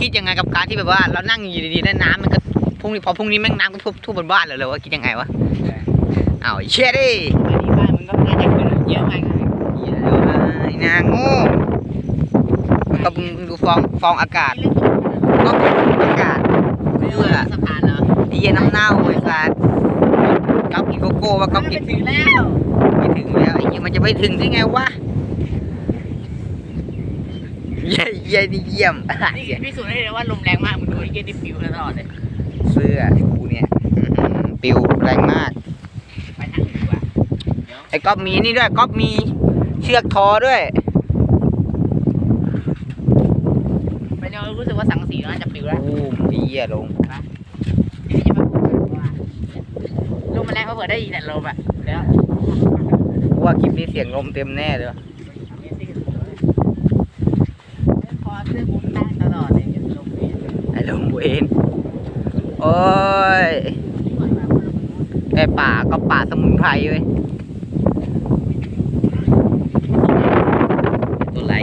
คิดยังไงกับการที่แบบว่าเรานั่งอยู่ดีๆแล้วน้ำมันก็พรุ่งนี้พอพรุ่งนี้แม่งน้ำก็ท่วมท่วมบนบ้านเลยเลยว่าคิดยังไงวะอ้าวไอ้เชี่ยดิอันนี้บ้านมันก็น่าจะขึ้นเยอะมากเลยไอ้นางโง่ก็มึงดูฟองฟองอากาศก็อากาศไม่รู้ว่าสะพานเหรอไอ้เหี้ยน้ำเน่าไอ้สัสก๊อฟกินโกโก้ว่าก๊อฟไปกินถึงแล้วไม่ถึงแล้วไอ้เหี้ยมันจะไปถึงได้ไงวะ เยี่ยเยี่ยนี่เยี่ยมนี่พิสูจน์ได้เลยว่าลมแรงมากมึงดูไอ้เหี้ยนี่ปิวตลอดเลย เสื้อกูเนี่ยอื้อหือปิวแรงมาก ไปทางอื่นดีกว่าไอ้ก๊อฟมีนี่ด้วยก๊อฟมีเชือกทอด้วยไปเรารู้สึกว่าสังกะสีน่าจะปิวแล้วโอ้ไอ้เหี้ยลงทีนี้จะมาพูดว่าลมมันแรงเขาเปิดได้อีกแต่ลมอะแล้วกูว่าคลิปนี้เสียงลมเต็มแน่เลย พอซื้อผมตั้งตลอดเลยลมเนี่ย ไอ้ลม เวนโอ้ยไอ้ป่าก็ป่าสมุนไพรเว้ยตัวไหล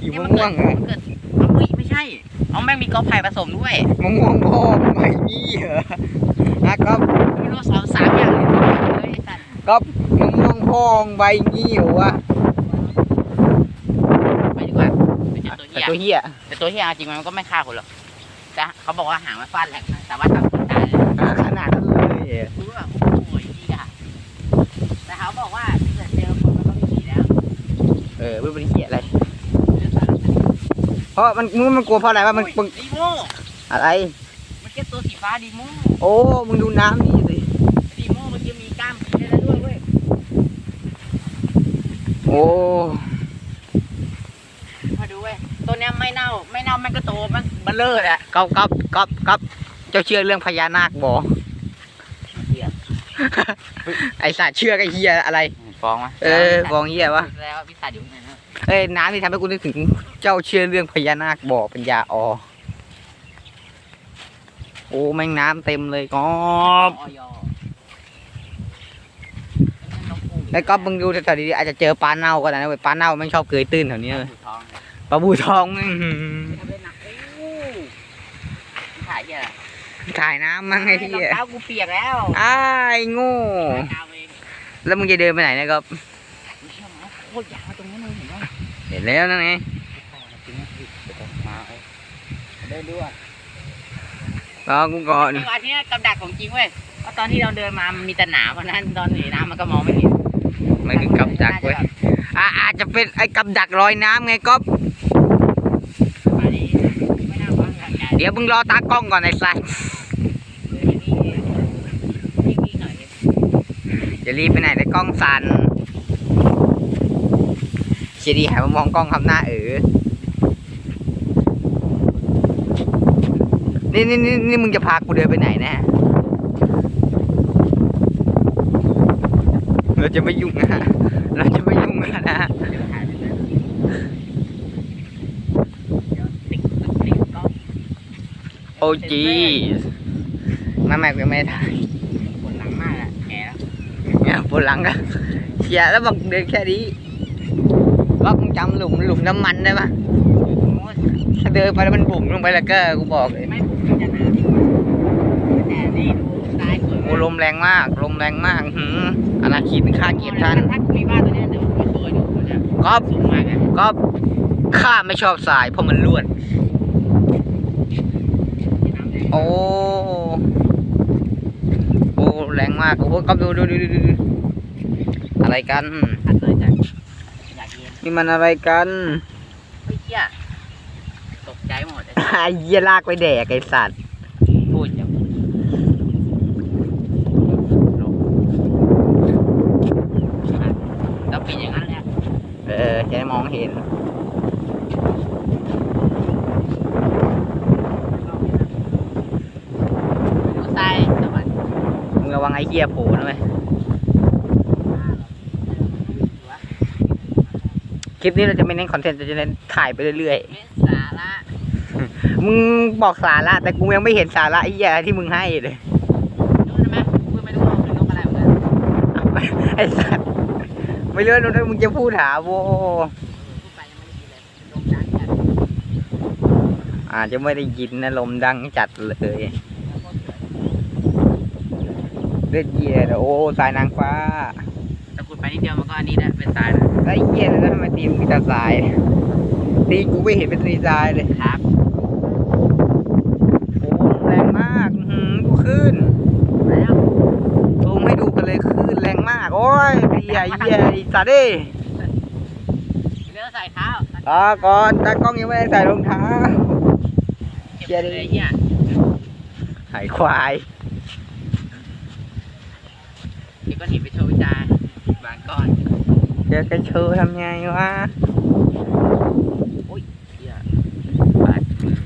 อยู่มะม่วงเหรอเกิดมันไม่ไม่ใช่ เอาแม่งมีกอไผ่ผสมด้วยมะม่วงพ่อมึงไม่มีเหรอนะก๊อฟไม่รู้สองสามอย่างเลยเฮ้ยสัตว์ก๊อฟมะม่วงพ่อมึงใบงี้เหรอวะ ไปดีกว่าไปเจอตัว แต่เหี้ยตัวเหี้ยแต่ตัวเหี้ยจริงมันก็ไม่ฆ่าคนหรอกแต่เขาบอกว่าหางมันฟาดแหลกนะแต่ว่าทำคนตายเลยอ่าขนาดนั้นเลยเหรอรู้ว่าโอ้ยเหี้ยแต่เขาบอกว่าถ้าเกิดเจอคนมันก็ไม่ดีแล้ว เออไม่เป็นเหี้ยอะไร เพราะมันมึงมันกลัวเพราะอะไรวะมันมึงดีโมอะไรมันแค่ตัวสีฟ้าดีโมโอ้มึงดูน้ำนี่สิดีโมมันจะมีกล้ามได้แล้วด้วยเว้ยโอ้มาดูเว้ย ตัวเนี้ยไม่เน่า ไม่เน่าแม่งก็โตมันเบลเลอร์แหละก๊อฟก๊อฟก๊อฟก๊อฟเจ้าเชื่อเรื่องพญานาคบอ เหี้ย ไอสัตว์เชื่อไอ้เฮียอะไร ฟ้องวะเออฟองเฮียวะ แล้วพิศาจอยู่ข้างในนะเอ้ยน้ำที่ทำให้กูนึกถึงเจ้าเชื่อเรื่องพญานาคบอเป็นยาออโอ้แม่งน้ำเต็มเลยก๊อฟออยแล้วก๊อฟมึงดูแถวๆดีๆอาจจะเจอปลาเน่าก็ได้นะเว้ยปลาเน่าแม่งชอบเกยตื้นแถวนี้เลย ท้อง ปลาบูทองอื้อหือทำได้หนักโอ้ถ่ายเหี้ยถ่ายน้ำมั้งไอ้เฮียรองเท้ากูเปียกแล้วอ้ายโง่เท้าเองแล้วมึงจะเดินไปไหนเนะก๊อฟเชื่อมั้ยโคตรยาวตรงนั้นเลยเห็นไหมเห็นแล้วนั่นไงมาเอาเดินดูอะรอกูก่อน จังหวะที่นี่กับดักของจริงเว้ยเพราะตอนที่เราเดินมามันมีแต่หนามเพราะฉะนั้นตอนหนีน้ำมันก็มองไม่เห็นไม่ถึงกับดักเว้ย อะอาจจะเป็นไอ้กับดักลอยน้ำไงก๊อฟ มาดีไม่น่าฟังกันใจ เดี๋ยวมึงรอตากล้องก่อนไอ้สัสอย่างนี้นี่นี่หน่อยจะรีบไปไหนแต่กล้องสั่นเชียดีหันมามองกล้องทำหน้าเออนี่นี่นี่นี่มึงจะพากูเดินไปไหนน่เราจะไม่ยุ่งนะเราจะไม่ยุ่งนะ เดี๋ยวถ่ายไปเลยเดี๋ยวติ๊กติ๊กติ๊กก็ โอ้จีมาแม็กยังไม่ถ่ายปวดหลังมากอะแกแล้วเนี่ยปวดหลังก็เชียร์แล้วบอกเดินแค่นี้ว่ามึงจำหลุมหลุมน้ำมันได้ปะโอ้ยถ้าเดินไปแล้วมันบุ๋มลงไปแล้วก็กูบอกเลยไม่ผมจะหนาที่แต่นี่ดูตายสวยโอ้ลมแรงมาก ลมแรงมากหืมอนาคีเป็นค่าเกียรติท่านถ้ามีบ้านตัวเนี้ยเดี๋ยวมันสวยดูมันจะก๊อฟสูงมากอะก๊อฟข้าไม่ชอบสายเพราะมันล้วน ที่น้ำแดง โอ้ โอ้แรงมากโอ้ก๊อฟดูดูดูดูดูดูอะไรกันขัดเลยจ้ะอยากเย็นนี่มันอะไรกันเฮ้ยเหี้ยตกใจหมดเลยไอ้เหี้ยลากไปแดกไอ้สัตว์พูดอย่างต้องเป็นอย่างนั้นแหละเออจะได้มองเห็น ม้เกียร์โผล่นะไหมคลิปนี้เราจะไม่เน้นคอนเทนต์เราจะเน้นถ่ายไปเรื่อยมึงบอกสาระแต่กูยังไม่เห็นสาระไอ้เหี้ที่มึงให้เลยรู้ใช่ไหมไม่รู้ว่อะไนนู้นมึงจะพูดหาโว่อาจจะไม่ได้ยินนะลมดังจัดเลย เลือดเยียดโอ้สายนางฟ้าแต่ขุดไปนิดเดียวมันก็อันนี้นะเป็นทรายนะไอ้เยียดแล้วทำไมตีมมีแต่สายตีกูไม่เห็นเป็นตีทรายเลยครับโอ้แรงมากอื้อหือดูขึ้นแล้วซูมให้ดูกันเลยขึ้นแรงมาก โอ้ยไอ้เหี้ยไอ้เหี้ยไอ้สัตว์ดิเลือใส่เท้าอ่าก่อนตากล้องยังไม่ได้ใส่รองเท้าเก็บเลยเนี่ยหายควาย เก็บก้อนหินไปโชว์วิจารณ์บางก้อนเจอกระเชอทำไงวะเหี้ยบาดมือ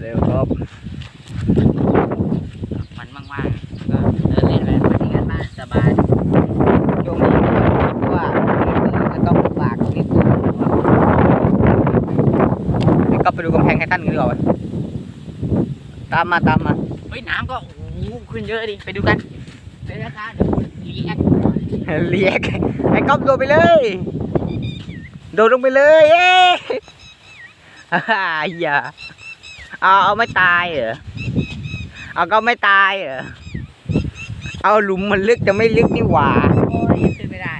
เดี๋ยวครับมันว่างๆก็เดินเล่นไปมาที่งานบ้านสบายช่วงนี้คิดว่าจะต้องฝากนิดนึงเดี๋ยวก็ไปดูกำแพงไททันกันดีกว่าวะตามมาตามมาเฮ้ยน้ำก็โอ้โหขึ้นเยอะดิไปดูกันไปดู นะคะเดี๋ยวคุณรีแอคเรียกไอ้ก๊อฟโดดไปเลย โดดลงไปเลยเย้ฮ่าอย่าเอาเอาไม่ตายเหรอเอาก็ไม่ตายเหรอเอาหลุมมันลึกจะไม่ลึกนี่หว่าโอ้ยยังขึ้นไม่ได้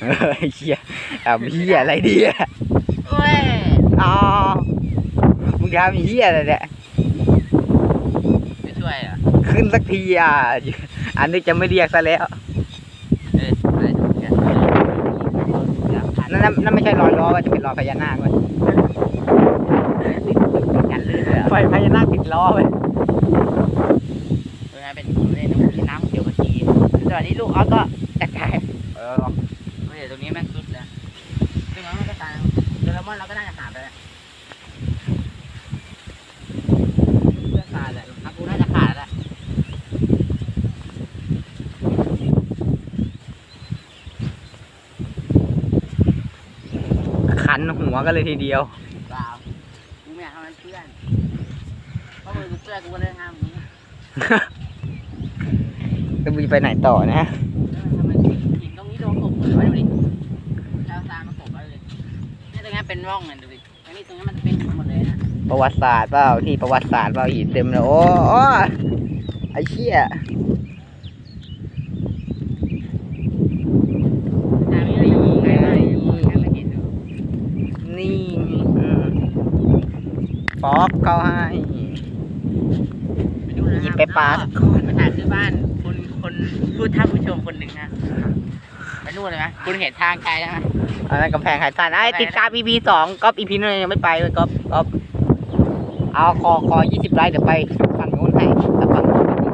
เฮ้ยเฮียทำเฮียอะไรดีอะโอ้ยอ๋อมึงทำเฮียอะไรเนี่ยไม่ ช่วยเหรอขึ้นสักทีอะ อันนี้จะไม่เรียกซะแล้วเออไปดูกันเดี๋ยวผ่านนั่นนั่นนั่นไม่ใช่รอยล้อว่าจะเป็นรอยพญานาคเว้ยกันลื่นเลยเหรอไฟพญานาคติดล้อเว้ยเวลาเป็นเล่นน้ำน้ำเขียวกะทิสวัสดีลูกออสก็กระจายเออเฮ้ยเดี๋ยวตรงนี้แม่งสุดแล้วซึ่งมันก็ตายโดเรมอนเราก็น่าจะหาไปแล้วเพื่อนตายแหละอากูน่าจะขาดแล้ว ขันหัวกันเลยทีเดียวเปล่ากูไม่อยากทำมันเพื่อนเพราะมือกูเปื้อนกูก็เลยห้ามมึงจะมีไปไหนต่อนะแล้วมันทำมันหินตรงนี้โดนกบเหมือนไว้ดูดิแล้วตามมากบไว้เลยเนี่ยตรงนี้เป็นร่องเลยดูดิอันนี้ตรงนี้มันเป็นหินหมดเลยนะประวัติศาสตร์เปล่าที่ประวัติศาสตร์เปล่าหินเต็มเลยโอ้โอ้ไอ้เชี่ย ทางนี้เลยยิงไงไงแค่ไม่เห็นดู นี่อืม ป๊อกเขาให้ไปดูนะหยิบไปปลาสักคนมาถ่ายที่บ้าน คุณคนผู้ท่านผู้ชมคนหนึ่งนะไปนู่นเลยไหมคุณเห็นทางไกลแล้วไหมอันนั้นกำแพงไข่ตันไอ้ยไปนะติดตาม EP สองก๊อป EP นึงยังไม่ไปเลยก๊อปก๊อปเอาคอคอยี่สิบไลค์เดี๋ยวไปฝั่งนู้นให้แต่ฝั่งนู้นไม่มี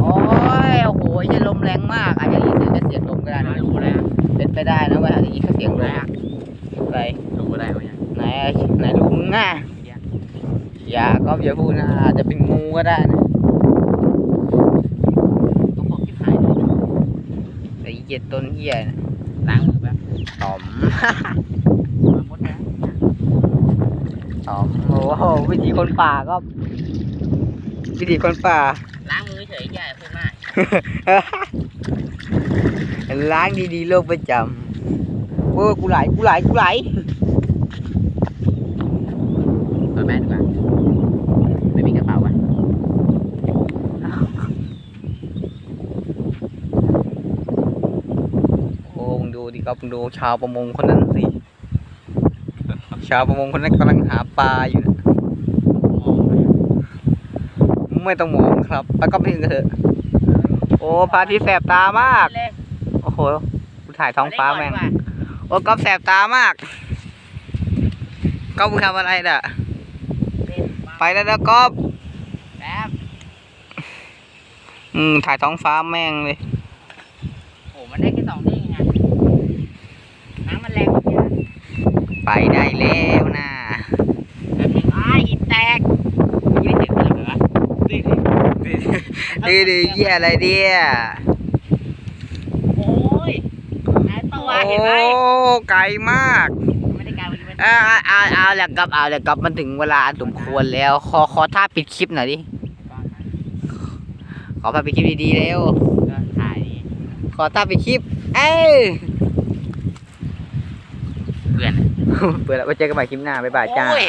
โอ้ยโอ้โหจะลมแรงมาก อาจจะยินเสียงเสียงลมก็ได้นะรู้แล้วเป็นไปได้นะว่าอาจจะยินแค่เสียงลมอะไรรู้แล้วเนี่ย ไหนไหนดูมึงอะอย่าก็อย่าพูดนะอาจจะเป็นงูก็ได้นะก็พวกที่หายดูแต่อีเจ็ดต้นเหี้ยนะล้างมือแบบตอมมาหมดแล้วตอมโอ้โหวิธีคนป่าก็ วิธีคนป่า ล้างมือเฉยใหญ่พูดมากล้างดีๆโลกประจำโอ้ยกูไหลกูไหลกูไหล เปิดแม่ดีกว่าไม่มีกระเป๋าอะ โอ้มึงดูดิ ครับมึงดูชาวประมงคนนั้นสิ ชาวประมงคนนั้นกำลังหาปลาอยู่นะไม่ต้องมองครับไปก็ไปถึงกันเถอะ โอ้พระอาทิตย์แสบตามากเลยโอ้โหกูถ่ายท้องฟ้าแม่ง โอ้ก๊อฟแสบตามากก๊อฟมึงทำอะไรน่ะ ไปแล้วนะก๊อฟแป๊บอืม ถ่ายท้องฟ้าแม่งเลย โอ้มันได้แค่สองเด้งไง น้ำมันแรงกว่าเยอะไปได้แล้วนะแป๊บนึงอ้ายหินแตกไม่ได้เจ็บเลยเหรอดิดิดื้อดื้อเยี่ยอะไรเดียโอ้ยหายตัวโอ้เห็นไหมไกลมากไม่ได้การวันนี้มันเอาเอาเอาเอาแหละกับเอาแหละกับมันถึงเวลาอันสมควรแล้วขอขอท่าปิดคลิปหน่อยดิขอท่าปิดคลิปดีๆเร็วก็ถ่ายนี่ขอท่าปิดคลิป เอ้ย เพื่อน เปิดแล้วไว้เจอกันใหม่คลิปหน้าบ๊ายบายจ้า โอ้ย